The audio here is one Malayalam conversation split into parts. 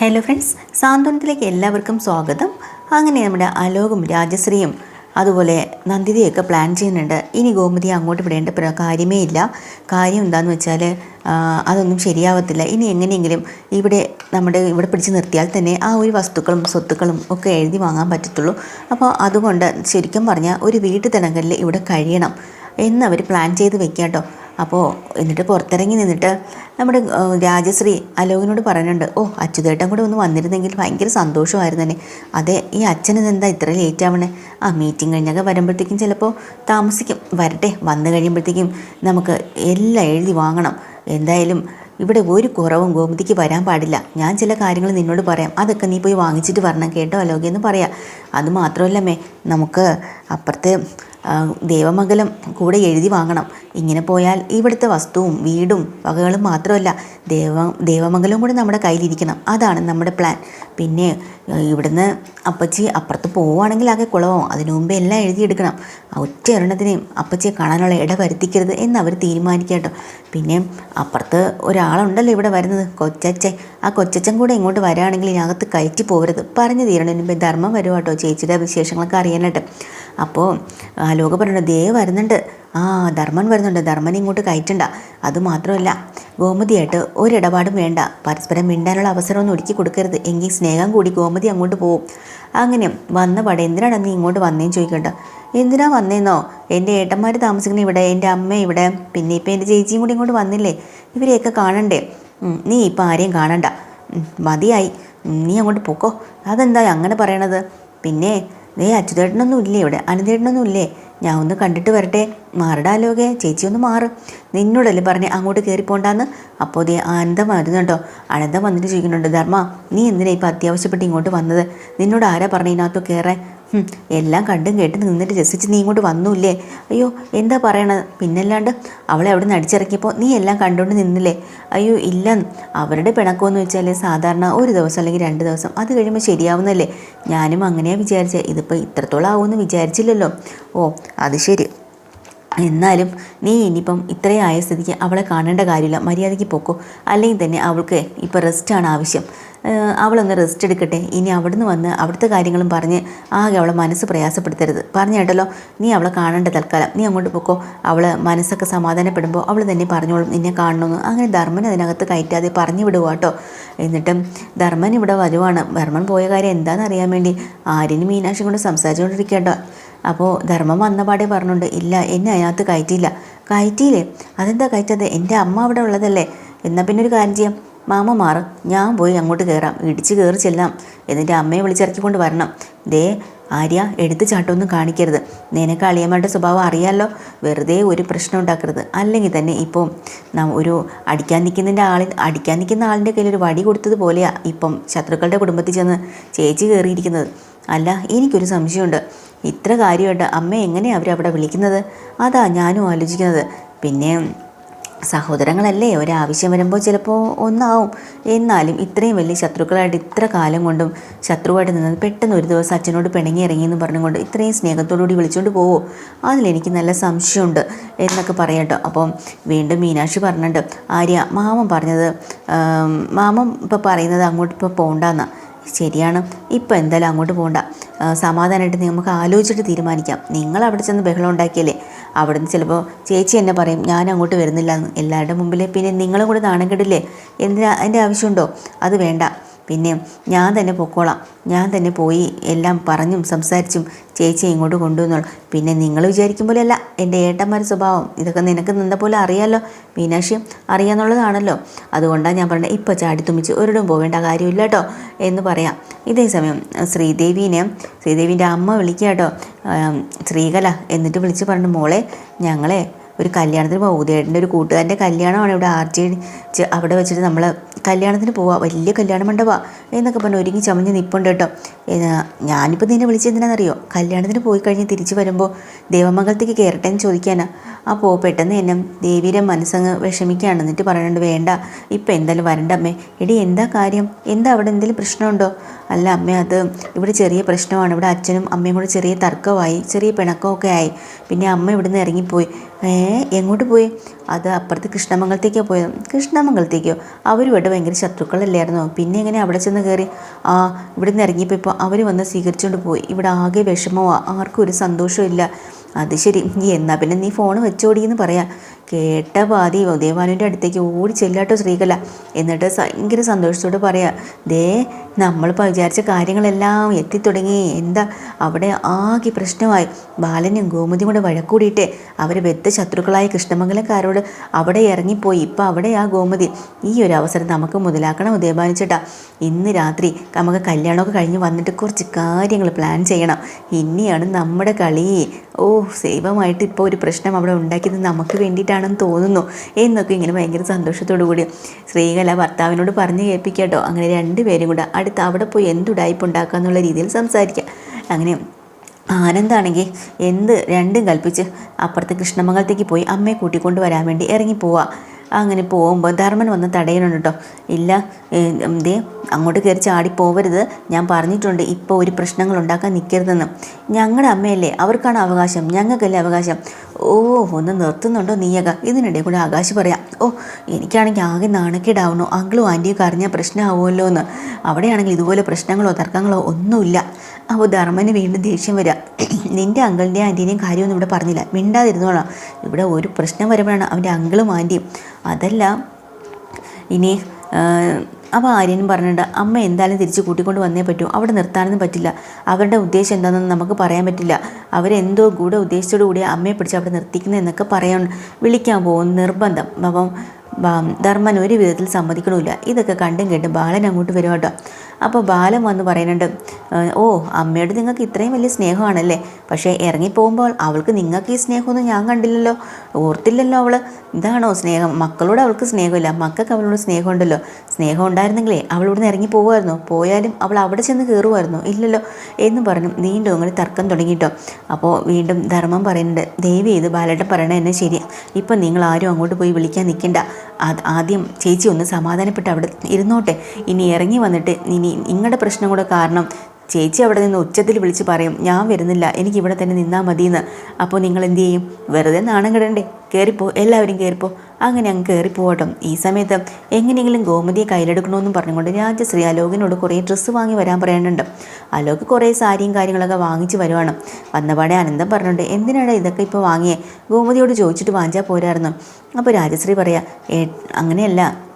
ഹലോ ഫ്രണ്ട്സ് സാന്ത്വനത്തിലേക്ക് എല്ലാവർക്കും സ്വാഗതം. അങ്ങനെ നമ്മുടെ അലോകും രാജശ്രീയും അതുപോലെ നന്ദിതയൊക്കെ പ്ലാൻ ചെയ്യുന്നുണ്ട്. ഇനി ഗോമതി അങ്ങോട്ട് വിടേണ്ട കാര്യമേ ഇല്ല. കാര്യം എന്താണെന്ന് വെച്ചാൽ അതൊന്നും ശരിയാവത്തില്ല. ഇനി എങ്ങനെയെങ്കിലും ഇവിടെ നമ്മുടെ ഇവിടെ പിടിച്ച് നിർത്തിയാൽ തന്നെ ആ ഒരു വസ്തുക്കളും സ്വത്തുക്കളും ഒക്കെ എഴുതി വാങ്ങാൻ പറ്റത്തുള്ളൂ. അപ്പോൾ അതുകൊണ്ട് ശരിക്കും പറഞ്ഞാൽ ഒരു വീട്ടു തടങ്കലിൽ ഇവിടെ കഴിയണം. എന്നവർ പ്ലാൻ ചെയ്ത് വെക്കുക കേട്ടോ അപ്പോൾ എന്നിട്ട് പുറത്തിറങ്ങി നിന്നിട്ട് നമ്മുടെ രാജശ്രീ അലോകിനോട് പറയുന്നുണ്ട് ഓ അച്യുതേട്ടൻ കൂടെ ഒന്ന് വന്നിരുന്നെങ്കിൽ ഭയങ്കര സന്തോഷമായിരുന്നു തന്നെ അതെ ഈ അച്ഛന് എന്താ ഇത്ര ലേറ്റ് ആവണേ? ആ മീറ്റിംഗ് കഴിഞ്ഞൊക്കെ വരുമ്പോഴത്തേക്കും ചിലപ്പോൾ താമസിക്കും. വരട്ടെ വന്നു കഴിയുമ്പോഴത്തേക്കും നമുക്ക് എല്ലാം എഴുതി വാങ്ങണം. എന്തായാലും ഇവിടെ ഒരു കുറവും ഗോമതിക്ക് വരാൻ പാടില്ല. ഞാൻ ചില കാര്യങ്ങൾ നിന്നോട് പറയാം. അതൊക്കെ നീ പോയി വാങ്ങിച്ചിട്ട് വരണം കേട്ടോ അലോകി എന്ന് പറയാം. അത് മാത്രമല്ലമ്മേ നമുക്ക് അപ്പുറത്തെ ദേവമംഗലം കൂടെ എഴുതി വാങ്ങണം. ഇങ്ങനെ പോയാൽ ഇവിടുത്തെ വസ്തുവും വീടും വകകളും മാത്രമല്ല ദേവ ദേവമംഗലവും കൂടി നമ്മുടെ കയ്യിലിരിക്കണം. അതാണ് നമ്മുടെ പ്ലാൻ പിന്നെ ഇവിടുന്ന് അപ്പച്ചി അപ്പുറത്ത് പോവുകയാണെങ്കിൽ ആകെ കുളവും. അതിനു മുമ്പേ എല്ലാം എഴുതിയെടുക്കണം ഒറ്റ ഒരെണ്ണത്തിനെയും അപ്പച്ചിയെ കാണാനുള്ള ഇട വരുത്തിക്കരുത് എന്ന് അവർ തീരുമാനിക്കട്ടോ. പിന്നെ അപ്പുറത്ത് ഒരാളുണ്ടല്ലോ ഇവിടെ വരുന്നത് കൊച്ചച്ഛൻ. ആ കൊച്ചച്ചൻ കൂടെ ഇങ്ങോട്ട് വരാണെങ്കിൽ ഇതിനകത്ത് കയറ്റി പോകരുത് പറഞ്ഞു തീരണതിന് മുമ്പേ ധർമ്മം വരുവാട്ടോ ചേച്ചിയുടെ വിശേഷങ്ങളൊക്കെ അറിയാനായിട്ട്. അപ്പോൾ ആലോക പറഞ്ഞു ദേ വരുന്നുണ്ട്. ആ ധർമ്മൻ വരുന്നുണ്ട്. ധർമ്മൻ ഇങ്ങോട്ട് കയറ്റണ്ട. അതുമാത്രമല്ല ഗോമതിയായിട്ട് ഒരിടപാടും വേണ്ട. പരസ്പരം മിണ്ടാനുള്ള അവസരമൊന്നും ഒരുക്കി കൊടുക്കരുത്. എങ്കിൽ സ്നേഹം കൂടി ഗോമതി അങ്ങോട്ട് പോവും. അങ്ങനെ വന്ന പടം എന്തിനാണ് നീ ഇങ്ങോട്ട് വന്നേന്ന് ചോദിക്കണ്ട? എന്തിനാ വന്നേന്നോ? എന്റെ ഏട്ടന്മാർ താമസിക്കുന്ന ഇവിടെ എന്റെ അമ്മ ഇവിടെ. പിന്നെ ഇപ്പം എന്റെ ചേച്ചിയും കൂടി ഇങ്ങോട്ട് വന്നില്ലേ? ഇവരെയൊക്കെ കാണണ്ടേ? നീ ഇപ്പം ആരെയും കാണണ്ട. മതിയായി. നീ അങ്ങോട്ട് പൊക്കോ. അതെന്താ അങ്ങനെ പറയണത്? പിന്നെ ദേ അച്യുതേട്ടനൊന്നും ഇല്ലേ ഇവിടെ? അനന്തേട്ടനൊന്നും ഇല്ലേ ഞാൻ ഒന്ന് കണ്ടിട്ട് വരട്ടെ. മാറിടാലോകെ ചേച്ചി ഒന്ന് മാറ്. നിന്നോടല്ലേ പറഞ്ഞേ അങ്ങോട്ട് കയറിപ്പോണ്ടാന്ന്? അപ്പോൾ ദേ ആനന്ദം വരുന്നുണ്ടോ ആനന്ദം വന്നിട്ട് ചോദിക്കുന്നുണ്ട് ധർമ്മ നീ എന്തിനാ ഇപ്പം അത്യാവശ്യപ്പെട്ട് ഇങ്ങോട്ട് വന്നത്? നിന്നോട് ആരാ പറഞ്ഞ ഇതിനകത്ത് കയറാൻ? എല്ലാം കണ്ടും കേട്ടും നിന്നിട്ട് രസിച്ച് നീ ഇങ്ങോട്ട് വന്നൂല്ലേ? അയ്യോ എന്താ പറയണത് പിന്നല്ലാണ്ട് അവളെ അവിടെ നിന്ന് അടിച്ചിറക്കിയപ്പോൾ നീ എല്ലാം കണ്ടുകൊണ്ട് നിന്നില്ലേ? അയ്യോ ഇല്ല. അവരുടെ പിണക്കമെന്ന് വെച്ചാൽ സാധാരണ ഒരു ദിവസം അല്ലെങ്കിൽ രണ്ട് ദിവസം അത് കഴിയുമ്പോൾ ശരിയാവുന്നല്ലേ ഞാനും അങ്ങനെയാണ് വിചാരിച്ചത് ഇതിപ്പോൾ ഇത്രത്തോളം ആവുമെന്ന് വിചാരിച്ചില്ലല്ലോ. ഓ അത് ശരി. എന്നാലും നീ ഇനിയിപ്പം ഇത്രയും ആയ സ്ഥിതിക്ക് അവളെ കാണേണ്ട കാര്യമില്ല. മര്യാദയ്ക്ക് പോക്കോ. അല്ലെങ്കിൽ തന്നെ അവൾക്ക് ഇപ്പോൾ റെസ്റ്റാണ് ആവശ്യം. അവളൊന്ന് റെസ്റ്റ് എടുക്കട്ടെ. ഇനി അവിടുന്ന് വന്ന് അവിടുത്തെ കാര്യങ്ങളും പറഞ്ഞ് ആകെ അവളെ മനസ്സ് പ്രയാസപ്പെടുത്തരുത്. പറഞ്ഞു കേട്ടല്ലോ? നീ അവളെ കാണേണ്ട തൽക്കാലം. നീ അങ്ങോട്ട് പൊക്കോ. അവൾ മനസ്സൊക്കെ സമാധാനപ്പെടുമ്പോൾ അവൾ തന്നെ പറഞ്ഞോളും. നിന്നെ കാണണമെന്ന് അങ്ങനെ ധർമ്മൻ അതിനകത്ത് കയറ്റാതെ പറഞ്ഞു വിടുക കേട്ടോ എന്നിട്ടും ധർമ്മൻ ഇവിടെ വരുവാണ്. ധർമ്മൻ പോയ കാര്യം എന്താണെന്ന് അറിയാൻ വേണ്ടി ആര്യനും മീനാക്ഷി കൊണ്ട് സംസാരിച്ചുകൊണ്ടിരിക്കേട്ടോ അപ്പോൾ ധർമ്മം വന്നപാടെ പറഞ്ഞുണ്ട് ഇല്ല എന്നെ അതിനകത്ത് കയറ്റിയില്ല. കയറ്റിയില്ലേ? അതെന്താ കയറ്റത്? എന്റെ അമ്മ അവിടെ ഉള്ളതല്ലേ? എന്നാൽ പിന്നെ ഒരു കാര്യം ചെയ്യാം. മാമ മാറും. ഞാൻ പോയി അങ്ങോട്ട് കയറാം ഇടിച്ച് കയറി ചെല്ലാം. എന്നിട്ട് അമ്മയെ വിളിച്ചിറക്കിക്കൊണ്ട് വരണം. ദേ ആര്യ എടുത്ത് ചാട്ടമൊന്നും കാണിക്കരുത്. നിനക്ക് അളിയമ്മയുടെ സ്വഭാവം അറിയാമല്ലോ വെറുതെ ഒരു പ്രശ്നം ഉണ്ടാക്കരുത്. അല്ലെങ്കിൽ തന്നെ ഇപ്പോൾ ന- ഒരു അടിക്കാൻ നിൽക്കുന്നതിന്റെ ആളിൽ അടിക്കാൻ നിൽക്കുന്ന ആളിന്റെ കയ്യിൽ ഒരു വടി കൊടുത്തതുപോലെയാണ് ഇപ്പം ശത്രുക്കളുടെ കുടുംബത്തിൽ ചെന്ന് ചേച്ചി കയറിയിരിക്കുന്നത്. അല്ല എനിക്കൊരു സംശയമുണ്ട്. ഇത്ര കാര്യമായിട്ട് അമ്മ എങ്ങനെയാണ് അവരവിടെ വിളിക്കുന്നത്? അതാ ഞാനും ആലോചിക്കുന്നത്. പിന്നെ സഹോദരങ്ങളല്ലേ ഒരാവശ്യം വരുമ്പോൾ ചിലപ്പോൾ ഒന്നാവും. എന്നാലും ഇത്രയും വലിയ ശത്രുക്കളായിട്ട് ഇത്ര കാലം കൊണ്ടും ശത്രുവായിട്ട് നിന്നത് പെട്ടെന്ന് ഒരു ദിവസം അച്ഛനോട് പിണങ്ങി ഇറങ്ങി എന്ന് പറഞ്ഞുകൊണ്ട് ഇത്രയും സ്നേഹത്തോടുകൂടി വിളിച്ചുകൊണ്ട് പോവോ? അതിലെനിക്ക് നല്ല സംശയമുണ്ട് എന്നൊക്കെ പറയട്ടോ അപ്പം വീണ്ടും മീനാക്ഷി പറഞ്ഞിട്ട് ആര്യ മാമൻ പറഞ്ഞത് മാമം മാമൻ ഇപ്പോൾ പറയുന്നത് അങ്ങോട്ട് ഇപ്പോൾ പോകണ്ടെന്നാണ് ശരിയാണ് ഇപ്പം എന്തായാലും അങ്ങോട്ട് പോകണ്ട സമാധാനമായിട്ട് നമുക്ക് ആലോചിച്ചിട്ട് തീരുമാനിക്കാം. നിങ്ങൾ അവിടെ ചെന്ന് ബഹളം ഉണ്ടാക്കിയല്ലേ? അവിടുന്ന് ചിലപ്പോൾ ചേച്ചി എന്നെ പറയും ഞാൻ അങ്ങോട്ട് വരുന്നില്ല എന്ന്. എല്ലാവരുടെ മുമ്പിൽ പിന്നെ നിങ്ങളും കൂടെ നാണം കെടില്ലേ? എന്തിനാ? അതിന്റെ ആവശ്യമുണ്ടോ? അത് വേണ്ട. പിന്നെ ഞാൻ തന്നെ പൊക്കോളാം. ഞാൻ തന്നെ പോയി എല്ലാം പറഞ്ഞും സംസാരിച്ചും ചേച്ചി ഇങ്ങോട്ട് കൊണ്ടുവന്നോളൂ. പിന്നെ നിങ്ങൾ വിചാരിക്കും പോലെയല്ല എന്റെ ഏട്ടന്മാരുടെ സ്വഭാവം. ഇതൊക്കെ നിനക്ക് നിന്ന പോലെ അറിയാമല്ലോ മീനാക്ഷി അറിയാന്നുള്ളതാണല്ലോ. അതുകൊണ്ടാണ് ഞാൻ പറഞ്ഞത് ഇപ്പോൾ ചാടി തുമ്മിച്ച് ഒരിടം പോവേണ്ട കാര്യമില്ല കേട്ടോ എന്ന് പറയാം. ഇതേ സമയം ശ്രീദേവീനെ ശ്രീദേവിന്റെ അമ്മ വിളിക്കുക കേട്ടോ ശ്രീകല എന്നിട്ട് വിളിച്ച് പറഞ്ഞു മോളെ ഞങ്ങളെ ഒരു കല്യാണത്തിന് പോകും ഉദയേട്ടന്റെ ഒരു കൂട്ടുകാരന്റെ കല്യാണമാണ് ഇവിടെ ആർ ജി അവിടെ വെച്ചിട്ട് നമ്മൾ കല്യാണത്തിന് പോവാം. വലിയ കല്യാണ മണ്ഡപമാണ് എന്നൊക്കെ പറഞ്ഞു ഒരുങ്ങി ചമഞ്ഞ് നിൽപ്പുണ്ട് കേട്ടോ. ഞാനിപ്പോൾ നിന്നെ വിളിച്ചെന്തിനാണെന്നറിയോ കല്യാണത്തിന് പോയി കഴിഞ്ഞ് തിരിച്ച് വരുമ്പോൾ ദേവമംഗലത്തേക്ക് കയറട്ടെ എന്ന് ചോദിക്കാനാ. അപ്പോൾ പെട്ടെന്ന് എന്നെ ദേവിയുടെ മനസ്സങ്ങ് വിഷമിക്കുകയാണ് എന്നിട്ട് പറയുന്നുണ്ട് വേണ്ട ഇപ്പം എന്തായാലും വരണ്ട അമ്മേ. എടി എന്താ കാര്യം? എന്താ അവിടെ എന്തെങ്കിലും പ്രശ്നമുണ്ടോ? അല്ല അമ്മേ അത് ഇവിടെ ചെറിയ പ്രശ്നമാണ്. ഇവിടെ അച്ഛനും അമ്മയും കൂടെ ചെറിയ തർക്കമായി ചെറിയ പിണക്കമൊക്കെ ആയി. പിന്നെ അമ്മ ഇവിടുന്ന് ഇറങ്ങിപ്പോയി. ഏ എങ്ങോട്ട് പോയി? അത് അപ്പുറത്ത് കൃഷ്ണമംഗലത്തേക്കോ പോയത്. കൃഷ്ണമംഗലത്തേക്കോ? അവരുമായിട്ട് ഭയങ്കര ശത്രുക്കളല്ലായിരുന്നോ? പിന്നെ എങ്ങനെ അവിടെ ചെന്ന് കയറി ആ ഇവിടെ നിന്ന് ഇറങ്ങിയപ്പോൾ ഇപ്പോൾ അവർ വന്ന് സ്വീകരിച്ചുകൊണ്ട് പോയി. ഇവിടെ ആകെ വിഷമമാണ് ആർക്കും ഒരു സന്തോഷവും ഇല്ല അത് ശരി. എന്നാ പിന്നെ നീ ഫോൺ വെച്ചോടിയെന്ന് പറയാം. കേട്ട പാതി ഉദയഭാനുവിന്റെ അടുത്തേക്ക് ഓടി ചെല്ലാട്ടോ ശ്രീകല. എന്നിട്ട് ഭയങ്കര സന്തോഷത്തോട് പറയാം ദേ നമ്മളിപ്പോൾ വിചാരിച്ച കാര്യങ്ങളെല്ലാം എത്തിത്തുടങ്ങി. എന്താ? അവിടെ ആകെ പ്രശ്നമായി. ബാലനും ഗോമതിയും കൂടെ വഴക്കൂടിയിട്ട് അവർ ബദ്ധ ശത്രുക്കളായ കൃഷ്ണമംഗലക്കാരോട് അവിടെ ഇറങ്ങിപ്പോയി. ഇപ്പം അവിടെ ആ ഗോമതി. ഈ ഒരു അവസരം നമുക്ക് മുതലാക്കണം ഉദയഭാനിച്ചേട്ടാ ഇന്ന് രാത്രി നമുക്ക് കല്യാണമൊക്കെ കഴിഞ്ഞ് വന്നിട്ട് കുറച്ച് കാര്യങ്ങൾ പ്ലാൻ ചെയ്യണം. ഇനിയാണ് നമ്മുടെ കളി. ഓ സേവമായിട്ട് ഇപ്പോൾ ഒരു പ്രശ്നം അവിടെ ഉണ്ടാക്കിയത് നമുക്ക് വേണ്ടിയിട്ടാണെന്ന് തോന്നുന്നു എന്നൊക്കെ ഇങ്ങനെ ഭയങ്കര സന്തോഷത്തോടു കൂടി ശ്രീകല ഭർത്താവിനോട് പറഞ്ഞ് കേൾപ്പിക്കാട്ടോ. അങ്ങനെ രണ്ടുപേരും കൂടെ അടുത്ത് അവിടെ പോയി എന്തുടായ്പ ഉണ്ടാക്കുക എന്നുള്ള രീതിയിൽ സംസാരിക്കുക അങ്ങനെ ആനന്ദാണെങ്കിൽ എന്ത് രണ്ടും കൽപ്പിച്ച് അപ്പുറത്തെ കൃഷ്ണമംഗലത്തേക്ക് പോയി അമ്മയെ കൂട്ടിക്കൊണ്ട് വരാൻ വേണ്ടി ഇറങ്ങി പോവാ. അങ്ങനെ പോകുമ്പോൾ ധർമ്മൻ വന്ന് തടയണുണ്ട് കേട്ടോ. ഇല്ല ദേ അങ്ങോട്ട് കയറി ചാടി പോവരുത്. ഞാൻ പറഞ്ഞിട്ടുണ്ട് ഇപ്പോൾ ഒരു പ്രശ്നങ്ങൾ ഉണ്ടാക്കാൻ നിൽക്കരുതെന്ന് ഞങ്ങളുടെ അമ്മയല്ലേ അവർക്കാണ് അവകാശം. ഞങ്ങൾക്കല്ലേ അവകാശം? ഓ ഒന്ന് നിർത്തുന്നുണ്ടോ നീയക? ഇതിനിടെ കൂടെ ആകാശ് പറയാം ഓ എനിക്കാണെങ്കിൽ ആകെ നാണക്കേടാവണോ അങ്കിളും ആന്റിയൊക്കെ അറിഞ്ഞാൽ പ്രശ്നമാവുമല്ലോ എന്ന് അവിടെയാണെങ്കിൽ ഇതുപോലെ പ്രശ്നങ്ങളോ തർക്കങ്ങളോ ഒന്നുമില്ല. അപ്പോൾ ധർമ്മന് വീണ്ടും ദേഷ്യം വരിക നിന്റെ അങ്കിളിന്റെയും ആന്റീനെയും കാര്യമൊന്നും ഇവിടെ പറഞ്ഞില്ല. മിണ്ടാതിരുന്നോളാം. ഇവിടെ ഒരു പ്രശ്നം വരുമ്പോഴാണ് അവന്റെ അങ്കിളും ആന്റിയും. അതല്ല ഇനി അപ്പോൾ ആര്യനും പറഞ്ഞിട്ടുണ്ട് അമ്മ എന്തായാലും തിരിച്ച് കൂട്ടിക്കൊണ്ട് വന്നേ പറ്റൂ. അവിടെ നിർത്താനൊന്നും പറ്റില്ല. അവരുടെ ഉദ്ദേശം എന്താണെന്ന് നമുക്ക് പറയാൻ പറ്റില്ല. അവരെന്തോ കൂടെ ഉദ്ദേശത്തോടു കൂടി അമ്മയെ പിടിച്ച് അവിടെ നിർത്തിക്കുന്നതെന്നൊക്കെ പറയാൻ വിളിക്കാൻ പോകും നിർബന്ധം. അപ്പം ധർമ്മൻ ഒരു വിധത്തിൽ സമ്മതിക്കണമില്ല. ഇതൊക്കെ കണ്ടും കേട്ടും ബാലൻ അങ്ങോട്ട് വരും കേട്ടോ. അപ്പോൾ ബാലൻ വന്ന് പറയുന്നുണ്ട് ഓ അമ്മയോട് നിങ്ങൾക്ക് ഇത്രയും വലിയ സ്നേഹമാണല്ലേ? പക്ഷേ ഇറങ്ങിപ്പോകുമ്പോൾ അവൾക്ക് നിങ്ങൾക്ക് ഈ സ്നേഹമൊന്നും ഞാൻ കണ്ടില്ലല്ലോ. ഓർത്തില്ലല്ലോ അവൾ ഇതാണോ സ്നേഹം? മക്കളോട് അവൾക്ക് സ്നേഹമില്ല. മക്കൾക്ക് അവളോട് സ്നേഹമുണ്ടല്ലോ. സ്നേഹം ഉണ്ടായിരുന്നെങ്കിലേ അവളിവിടുന്ന് ഇറങ്ങി പോകുമായിരുന്നു പോയാലും അവൾ അവിടെ ചെന്ന് കയറുമായിരുന്നു. ഇല്ലല്ലോ എന്ന് പറഞ്ഞു. വീണ്ടും അങ്ങനെ തർക്കം തുടങ്ങിയിട്ടോ. അപ്പോൾ വീണ്ടും ധർമ്മം പറയുന്നുണ്ട് ദേവി ഇത് ബാലേട്ടൻ പറയണ എന്നെ ശരി ഇപ്പം നിങ്ങൾ ആരും അങ്ങോട്ട് പോയി വിളിക്കാൻ നിൽക്കണ്ട. ആദ്യം ചേച്ചി ഒന്ന് സമാധാനപ്പെട്ട് അവിടെ ഇരുന്നോട്ടെ. ഇനി ഇറങ്ങി വന്നിട്ട് ഇനി നിങ്ങളുടെ പ്രശ്നം കൂടെ കാരണം ചേച്ചി അവിടെ നിന്ന് ഉച്ചത്തിൽ വിളിച്ച് പറയും ഞാൻ വരുന്നില്ല എനിക്ക് ഇവിടെ തന്നെ നിന്നാൽ മതിയെന്ന്. അപ്പോൾ നിങ്ങൾ എന്ത് ചെയ്യും? വെറുതെ നാണം കിടണ്ടേ കയറിപ്പോ എല്ലാവരും കയറിപ്പോ അങ്ങനെ അങ്ങ് കയറിപ്പോകട്ടോ ഈ സമയത്ത് എങ്ങനെയെങ്കിലും ഗോമതിയെ കയ്യിലെടുക്കണമെന്നും പറഞ്ഞുകൊണ്ട് രാജശ്രീ അലോകിനോട് കുറേ ഡ്രസ്സ് വാങ്ങി വരാൻ പറയാനുണ്ട് അലോക് കുറേ സാരിയും കാര്യങ്ങളൊക്കെ വാങ്ങിച്ച് വരുവാണ്. വന്നപാടെ അനന്തം പറഞ്ഞുണ്ട് എന്തിനാണ് ഇതൊക്കെ ഇപ്പോൾ വാങ്ങിയേ? ഗോമതിയോട് ചോദിച്ചിട്ട് വാങ്ങിച്ചാൽ പോരായിരുന്നു. അപ്പോൾ രാജശ്രീ പറയാ അങ്ങനെയല്ല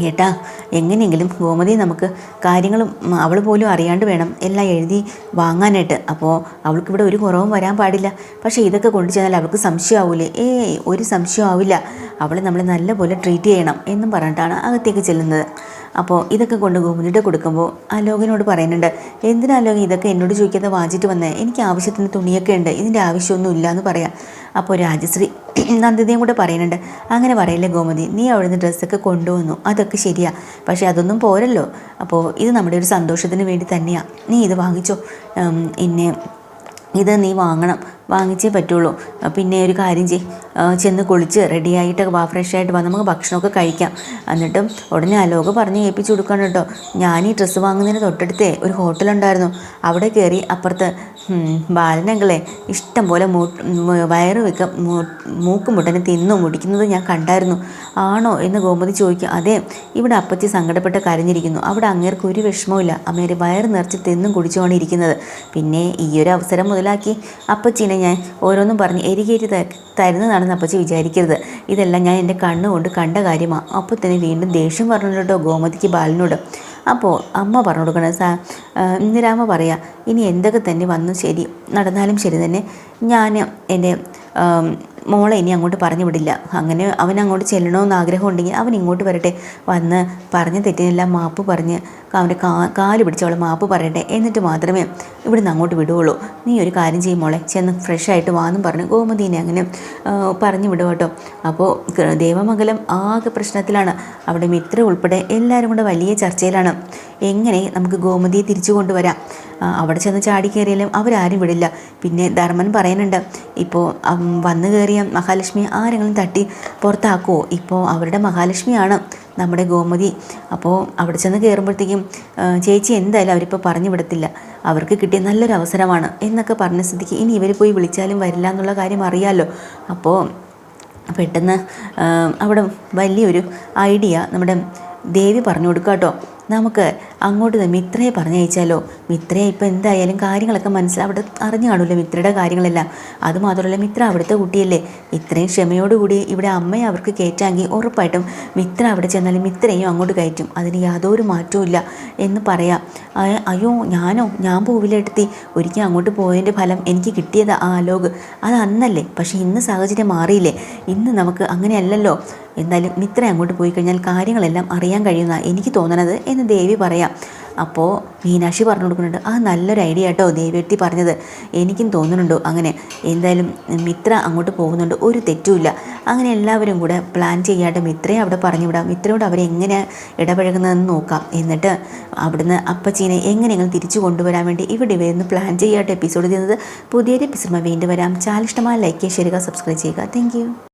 ഏട്ടാ എങ്ങനെയെങ്കിലും ഗോമതി നമുക്ക് കാര്യങ്ങളും അവൾ പോലും അറിയാണ്ട് വേണം എല്ലാം എഴുതി വാങ്ങാനായിട്ട്. അപ്പോൾ അവൾക്കിവിടെ ഒരു കുറവും വരാൻ പാടില്ല. പക്ഷേ ഇതൊക്കെ കൊണ്ടു ചെന്നാൽ അവൾക്ക് സംശയമാവൂലേ? ഏയ് ഒരു സംശയം ആവില്ല. അവളെ നമ്മൾ നല്ലപോലെ ട്രീറ്റ് ചെയ്യണം എന്നും പറഞ്ഞിട്ടാണ് അകത്തേക്ക് ചെല്ലുന്നത്. അപ്പോൾ ഇതൊക്കെ കൊണ്ട് ഗോമതിയുടെ കൊടുക്കുമ്പോൾ അലോകിനോട് പറയുന്നുണ്ട് എന്തിനാ അലോകി ഇതൊക്കെ എന്നോട് ചോദിക്കാതെ വാങ്ങിച്ചിട്ട് വന്നേ? എനിക്ക് ആവശ്യത്തിന് തുണിയൊക്കെ ഉണ്ട്. ഇതിന്റെ ആവശ്യമൊന്നും ഇല്ല എന്ന് പറയാം. അപ്പോൾ രാജശ്രീ നന്ദിതയും കൂടെ പറയുന്നുണ്ട് അങ്ങനെ പറയില്ലേ ഗോമതി നീ അവിടുന്ന് ഡ്രസ്സൊക്കെ കൊണ്ടുവന്നു അതൊക്കെ ശരിയാ പക്ഷേ അതൊന്നും പോരല്ലോ അപ്പോൾ ഇത് നമ്മുടെ ഒരു സന്തോഷത്തിന് വേണ്ടി തന്നെയാണ് നീ ഇത് വാങ്ങിച്ചോ എന്നെ ഇത് നീ വാങ്ങണം വാങ്ങിച്ചേ പറ്റുള്ളൂ പിന്നെ ഒരു കാര്യം ചെയ് ചെന്ന് കുളിച്ച് റെഡിയായിട്ട് വാ ഫ്രഷായിട്ട് വാ നമുക്ക് ഭക്ഷണമൊക്കെ കഴിക്കാം. എന്നിട്ടും ഉടനെ അലോക പറഞ്ഞ് ഏൽപ്പിച്ചു കൊടുക്കണം കേട്ടോ ഞാൻ ഈ ഡ്രസ്സ് വാങ്ങുന്നതിന് തൊട്ടടുത്തേ ഒരു ഹോട്ടലുണ്ടായിരുന്നു അവിടെ കയറി അപ്പുറത്ത് ബാലനങ്ങളെ ഇഷ്ടം പോലെ വയറ് വെക്ക മൂക്ക് മുട്ടനെ തിന്നു മുടിക്കുന്നത് ഞാൻ കണ്ടായിരുന്നു. ആണോ എന്ന് ഗോമതി ചോദിക്കുക അതെ ഇവിടെ അപ്പച്ചി സങ്കടപ്പെട്ട് കരഞ്ഞിരിക്കുന്നു. അവിടെ അങ്ങേർക്ക് ഒരു വിഷമവുമില്ല. അമ്മേരെ വയറ് നിറച്ച് തിന്നും കുടിച്ചുമാണ് ഇരിക്കുന്നത്. പിന്നെ ഈ ഒരു അവസരം മുതലാക്കി അപ്പച്ചീനെ ഞാൻ ഓരോന്നും പറഞ്ഞ് എരികേറ്റി തരുന്നതാണെന്ന് അപ്പച്ചി വിചാരിക്കരുത്. ഇതെല്ലാം ഞാൻ എന്റെ കണ്ണുകൊണ്ട് കണ്ട കാര്യമാണ് അപ്പോൾ തന്നെ വീണ്ടും ദേഷ്യം പറഞ്ഞിട്ടോ ഗോമതിക്ക് ബാലനോട്? അപ്പോൾ അമ്മ പറഞ്ഞു കൊടുക്കണം സാ ഇന്ദിരാമ്മ പറയാ ഇനി എന്തൊക്കെ തന്നെ വന്നു ശരി നടന്നാലും ശരി തന്നെ ഞാൻ എന്റെ മോളെ ഇനി അങ്ങോട്ട് പറഞ്ഞു വിടില്ല. അങ്ങനെ അവൻ അങ്ങോട്ട് ചെല്ലണമെന്ന് ആഗ്രഹം ഉണ്ടെങ്കിൽ അവൻ ഇങ്ങോട്ട് വരട്ടെ. വന്ന് പറഞ്ഞ തെറ്റിനെല്ലാം മാപ്പ് പറഞ്ഞ് അവന്റെ കാ കാൽ പിടിച്ചവളെ മാപ്പ് പറയട്ടെ. എന്നിട്ട് മാത്രമേ ഇവിടുന്ന് അങ്ങോട്ട് വിടുകയുള്ളൂ നീ ഒരു കാര്യം ചെയ്യും മോളെ. ചെന്ന് ഫ്രഷ് ആയിട്ട് വാന്നും പറഞ്ഞു. ഗോമതീനെ അങ്ങനെ പറഞ്ഞു വിടുക കേട്ടോ. അപ്പോൾ ദേവമംഗലം ആകെ പ്രശ്നത്തിലാണ്. അവിടെ മിത്ര ഉൾപ്പെടെ എല്ലാവരും കൂടെ വലിയ ചർച്ചയിലാണ്. എങ്ങനെ നമുക്ക് ഗോമതിയെ തിരിച്ചു കൊണ്ടുവരാം? അവിടെ ചെന്ന് ചാടി കയറിയാലും അവരാരും വിടില്ല. പിന്നെ ധർമ്മൻ പറയുന്നുണ്ട് ഇപ്പോൾ വന്നു കയറിയ മഹാലക്ഷ്മി ആരെങ്കിലും തട്ടി പുറത്താക്കുമോ ഇപ്പോൾ അവരുടെ മഹാലക്ഷ്മിയാണ് നമ്മുടെ ഗോമതി. അപ്പോൾ അവിടെ ചെന്ന് കയറുമ്പോഴത്തേക്കും ചേച്ചി എന്തായാലും അവരിപ്പോൾ പറഞ്ഞു വിടത്തില്ല. അവർക്ക് കിട്ടിയ നല്ലൊരു അവസരമാണ് എന്നൊക്കെ പറഞ്ഞ സ്ഥിതിക്ക് ഇനി ഇവർ പോയി വിളിച്ചാലും വരില്ല എന്നുള്ള കാര്യം അറിയാമല്ലോ അപ്പോൾ പെട്ടെന്ന് അവിടെ വലിയൊരു ഐഡിയ നമ്മുടെ ദേവി പറഞ്ഞു കൊടുക്കുക കേട്ടോ നമുക്ക് അങ്ങോട്ട് മിത്രയെ പറഞ്ഞയച്ചാലോ? മിത്രയെ ഇപ്പം എന്തായാലും കാര്യങ്ങളൊക്കെ മനസ്സിലാവും അവിടെ അറിഞ്ഞു കാണുമല്ലോ മിത്രയുടെ കാര്യങ്ങളെല്ലാം. അതുമാത്രമല്ല മിത്ര അവിടുത്തെ കുട്ടിയല്ലേ? ഇത്രയും ക്ഷമയോടുകൂടി ഇവിടെ അമ്മയെ അവർക്ക് കയറ്റാമെങ്കിൽ ഉറപ്പായിട്ടും മിത്ര അവിടെ ചെന്നാലും മിത്രയും അങ്ങോട്ട് കയറ്റും. അതിന് യാതൊരു മാറ്റവും ഇല്ല എന്ന് പറയാം. അയ്യോ ഞാനോ? ഞാൻ പോവില്ല എടുത്തി. ഒരിക്കൽ അങ്ങോട്ട് പോയതിന്റെ ഫലം എനിക്ക് കിട്ടിയത് ആ ലോക് അത് അന്നല്ലേ പക്ഷേ ഇന്ന് സാഹചര്യം മാറിയില്ലേ? ഇന്ന് നമുക്ക് അങ്ങനെയല്ലല്ലോ. എന്തായാലും മിത്ര അങ്ങോട്ട് പോയി കഴിഞ്ഞാൽ കാര്യങ്ങളെല്ലാം അറിയാൻ കഴിയുന്ന എനിക്ക് തോന്നണത് എന്ന് ദേവി പറയാം. അപ്പോൾ മീനാക്ഷി പറഞ്ഞു കൊടുക്കുന്നുണ്ട് ആ നല്ലൊരു ഐഡിയ കേട്ടോ ദേവിയെടുത്തി പറഞ്ഞത്. എനിക്കും തോന്നുന്നുണ്ടോ അങ്ങനെ. എന്തായാലും മിത്ര അങ്ങോട്ട് പോകുന്നുണ്ട്. ഒരു തെറ്റുമില്ല. അങ്ങനെ എല്ലാവരും കൂടെ പ്ലാൻ ചെയ്യാണ്ട് മിത്രയെ അവിടെ പറഞ്ഞു വിടാം മിത്രയോട് അവരെങ്ങനെ ഇടപഴകുന്നതെന്ന് നോക്കാം. എന്നിട്ട് അവിടുന്ന് അപ്പച്ചീനെ എങ്ങനെയെങ്കിലും തിരിച്ചു കൊണ്ടുവരാൻ വേണ്ടി ഇവിടെ വരുന്ന പ്ലാൻ ചെയ്യാട്ട് എപ്പിസോഡ് ചെയ്യുന്നത്. പുതിയൊരു എപ്പിസോഡ് വീണ്ടും വരാം. ചാനൽ ഇഷ്ടമായ ലൈക്ക് ചെയ്യുക സബ്സ്ക്രൈബ് ചെയ്യുക താങ്ക്